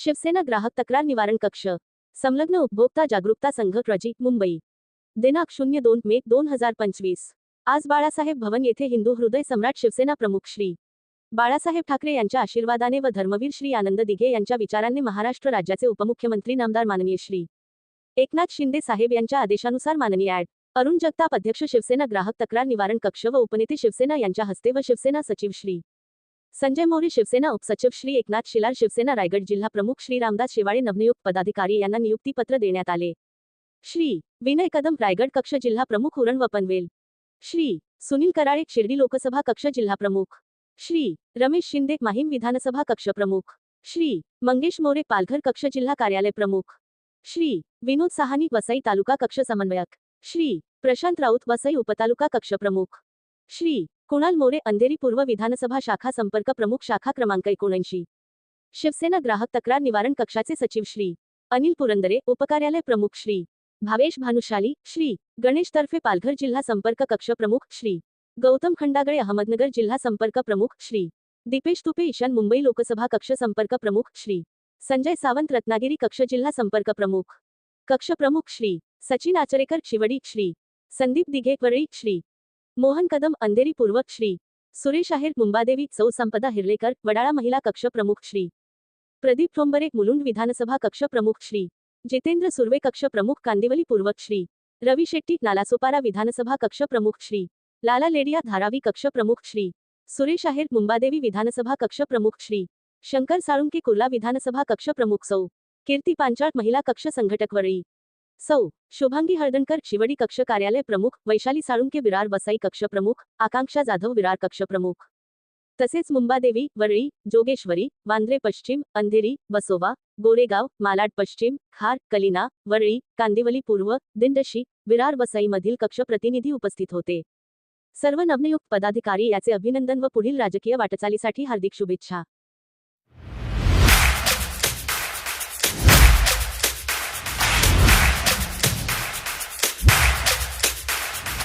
शिवसेना ग्राहक तक्रार निवारण कक्ष. संलग्न उपभोक्ता जागरूकता संघ क्रजी मुंबई. दिनांक शून्य दोन मे दोन हजार पंचवीस. आज बाळासाहेब भवन येथे हिंदू हृदय सम्राट शिवसेना प्रमुख श्री. बाळासाहेब ठाकरे यांच्या आशीर्वादाने व धर्मवीर श्री आनंद दिघे यांच्या विचारांनी महाराष्ट्र राज्याचे उपमुख्यमंत्री नामदार माननीय श्री. एकनाथ शिंदे साहेब यांच्या आदेशानुसार माननीय ॲड. अरुण जगताप अध्यक्ष शिवसेना ग्राहक तक्रार निवारण कक्ष व उपनेते शिवसेना यांच्या हस्ते व शिवसेना सचिव श्री. संजय मोरे शिवसेना उपसचिव श्री एकनाथ शिलार शिवसेना रायगड जिल्हा प्रमुख श्री रामदास शिवाळे नवनियुक्त पदाधिकारी यांना नियुक्तीपत्र देण्यात आले. श्री विनय कदम रायगड कक्ष जिल्हा प्रमुख उरण व पनवेल श्री सुनील कराळे शिर्डी लोकसभा कक्ष जिल्हा प्रमुख. श्री रमेश शिंदे माहीम विधानसभा कक्ष प्रमुख. श्री मंगेश मोरे पालघर कक्ष जिल्हा कार्यालय प्रमुख. श्री विनोद सहानी वसई तालुका कक्ष समन्वयक. श्री प्रशांत राऊत वसई उपतालुका कक्ष प्रमुख. श्री कुणाल मोरे अंधेरी पूर्व विधानसभा शाखा संपर्क प्रमुख शाखा क्रमांक एकोणऐंशी. शिवसेना ग्राहक तक्रार निवारण कक्षाचे सचिव श्री. अनिल पुरंदरे उपकार्यालय प्रमुख श्री. भावेश भानुशाली श्री. गणेश तर्फे पालघर जिल्हा संपर्क कक्ष प्रमुख श्री. गौतम खंडागळे अहमदनगर जिल्हा संपर्क प्रमुख श्री. दीपेश तुपे ईशान मुंबई लोकसभा कक्ष संपर्क प्रमुख श्री. संजय सावंत रत्नागिरी कक्ष जिल्हा संपर्क प्रमुख. कक्ष प्रमुख श्री. सचिन आचरेकर शिवडी श्री. संदीप दिघे वरळी श्री. मोहन कदम अंधेरी पूर्वक श्री. सुरेश आहेर मुंबादेवी चौ संपदा हिरलेकर वडाळा महिला कक्ष प्रमुख श्री. प्रदीप ठोंबरे मुलुंड विधानसभा कक्ष प्रमुख श्री. जितेंद्र सुर्वे कक्ष प्रमुख कांदिवली पूर्वक श्री. रवी शेट्टी नालासोपारा विधानसभा कक्ष प्रमुख श्री. लाला लेडिया धारावी कक्ष प्रमुख श्री. सुरेश आहेर मुंबादेवी विधानसभा कक्ष प्रमुख श्री. शंकर साळुंके कुर्ला विधानसभा कक्ष प्रमुख सौ. कीर्ती पांचाळ महिला कक्ष संघटक वरळी. सौ शुभांगी हळदणकर शिवडी कक्ष कार्यालय प्रमुख वैशाली साळुंके विरार वसाई कक्ष प्रमुख आकांक्षा जाधव विरार कक्ष प्रमुख. तसेच मुंबादेवी वरळी जोगेश्वरी वांद्रे पश्चिम अंधेरी बसोवा गोरेगाव मालाड पश्चिम खार कलिना वरळी कांदिवली पूर्व दिंडशी विरार वसईमधील कक्ष प्रतिनिधी उपस्थित होते. सर्व नवनियुक्त पदाधिकारी याचे अभिनंदन व पुढील राजकीय वाटचालीसाठी हार्दिक शुभेच्छा.